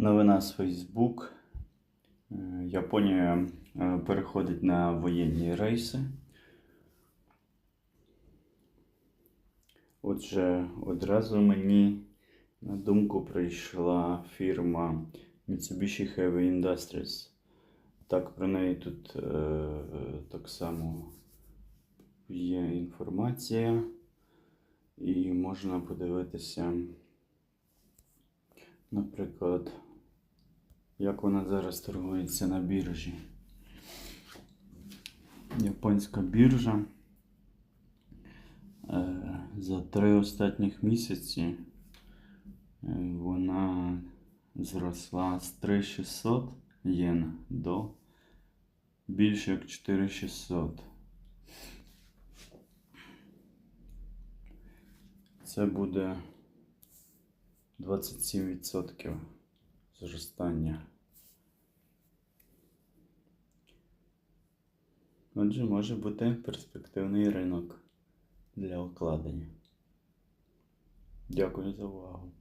Новина з. Е, Японія е, переходить на воєнні рейси. Отже, одразу мені на думку прийшла фірма Mitsubishi Heavy Industries. Так, про неї тут е, так само є інформація, і можна подивитися, наприклад, як вона зараз торгується на біржі. Японська біржа е, за три останніх місяці е, вона зросла з 3600 єн до більше як 4600. Це буде 27% зростання. Отже, може бути перспективний ринок для укладення. Дякую за увагу.